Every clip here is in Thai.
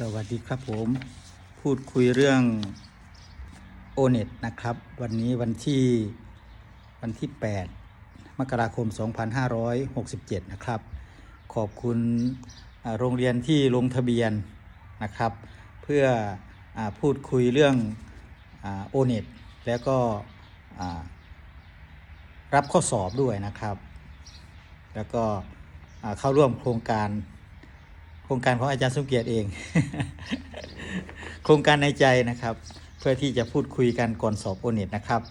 สวัสดีครับผม พูดคุยเรื่องโอเน็ตนะครับ วันนี้วันที่วันที่ 8 มกราคม 2567 นะครับ ขอบคุณโรงเรียนที่ลงทะเบียนนะครับ เพื่ออพูดคุยเรื่องโอเน็ตแล้วก็รับข้อสอบด้วยนะครับ แล้วก็เข้าร่วมโครงการ โครงการของอาจารย์สมเกียรติเอง โครงการในใจนะครับ เพื่อที่จะพูดคุยกันก่อนสอบโอเน็ตนะครับ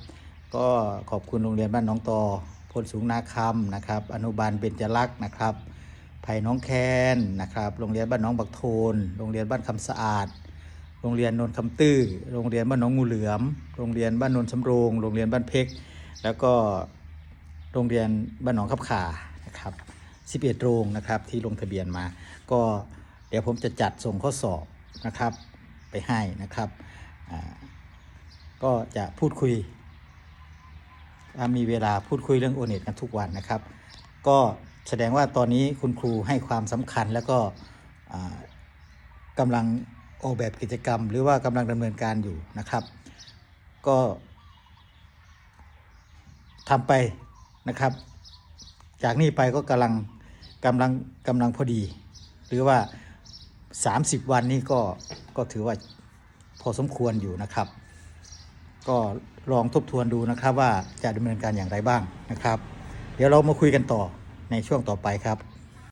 ก็ขอบคุณโรงเรียนบ้านน้องตอพลสูงนาคำนะครับ อนุบาลเบญจลักษณ์นะครับไผ่น้องแคนนะครับ โรงเรียนบ้านน้องบักโทน โรงเรียนบ้านคำสะอาด โรงเรียนนนท์คำตื้อ โรงเรียนบ้านหนองงูเหลือม โรงเรียนบ้านนนท์สำโรง โรงเรียนบ้านเพกแล้วก็โรงเรียนบ้านหนองขับขานะครับ 11 โรงนะครับที่ลงทะเบียนมา ก็เดี๋ยวผมจะจัดส่งข้อสอบนะครับไปให้นะครับ ก็จะพูดคุยมีเวลาพูดคุยเรื่องโอเน็ตกันทุกวันนะครับ ก็แสดงว่าตอนนี้คุณครูให้ความสำคัญแล้วก็กำลังออกแบบกิจกรรม หรือว่ากำลังดำเนินการอยู่นะครับ ก็ทำไปนะครับ จากนี้ไปก็กำลัง กำลังกำลังพอดี หรือว่า 30 วันนี้ก็ก็ถือว่าพอสมควรอยู่นะครับ ก็ลองทบทวนดูนะครับว่าจะดำเนินการอย่างไรบ้างนะครับ เดี๋ยวเรามาคุยกันต่อในช่วงต่อไปครับ